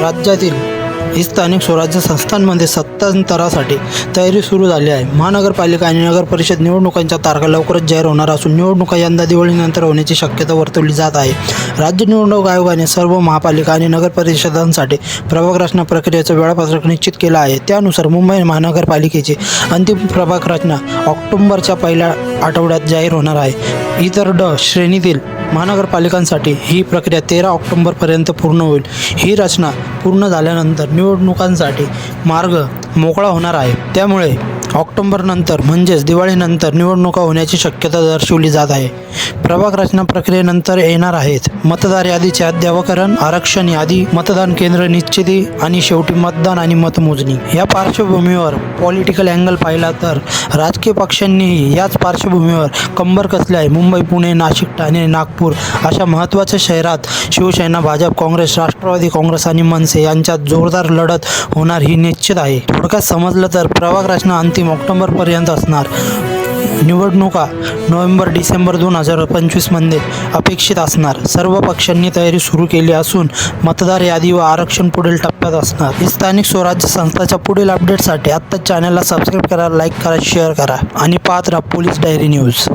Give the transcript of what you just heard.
राज्यातील ही स्थानिक स्वराज्य संस्थांमध्ये सत्तांतरासाठी तयारी सुरू झाली आहे. महानगरपालिका आणि नगर परिषद निवडणुकांच्या तारखा लवकरच जाहीर होणार असून निवडणुका यंदा दिवाळीनंतर होण्याची शक्यता वर्तवली जात आहे. राज्य निवडणूक आयोगाने सर्व महापालिका आणि नगर परिषदांसाठी प्रभाग रचना प्रक्रियेचं वेळापत्रक निश्चित केलं आहे. त्यानुसार मुंबई महानगरपालिकेची अंतिम प्रभाग रचना ऑक्टोबरच्या पहिल्या आठवड्यात जाहीर होणार आहे. इतर ड श्रेणीतील महानगरपालिकांसाठी ही प्रक्रिया तेरा ऑक्टोबरपर्यंत पूर्ण होईल. ही रचना पूर्ण झाल्यानंतर निवडणुकांसाठी मार्ग मोकळा होणार आहे. त्यामुळे ऑक्टोबरनंतर म्हणजेच दिवाळीनंतर निवडणुका होण्याची शक्यता दर्शवली जात आहे. प्रभाग रचना प्रक्रियेनंतर येणार आहेत. मतदार यादीचे अद्यावकरण आरक्षण यादी मतदान केंद्र निश्चिती आणि शेवटी मतदान आणि मतमोजणी. या पार्श्वभूमीवर पॉलिटिकल अँगल पाहिला तर राजकीय पक्षांनीही याच पार्श्वभूमीवर कंबर कसले आहे? मुंबई पुणे नाशिक ठाणे नागपूर अशा महत्त्वाच्या शहरात शिवसेना भाजप काँग्रेस राष्ट्रवादी काँग्रेस आणि मनसे यांच्यात जोरदार लढत होणार ही निश्चित आहे. थोडक्यात समजलं तर प्रभाग रचना अंतिम ऑक्टोबरपर्यंत असणार. निवडणुका नोव्हेंबर डिसेंबर दोन हजार पंचवीसमध्ये अपेक्षित असणार. सर्व पक्षांनी तयारी सुरू केली असून मतदार यादी व आरक्षण पुढील टप्प्यात असणार. स्थानिक स्वराज्य संस्थाच्या पुढील अपडेटसाठी आत्ताच चॅनलला सबस्क्राईब करा लाईक करा शेअर करा आणि पाहत राहा पोलीस डायरी न्यूज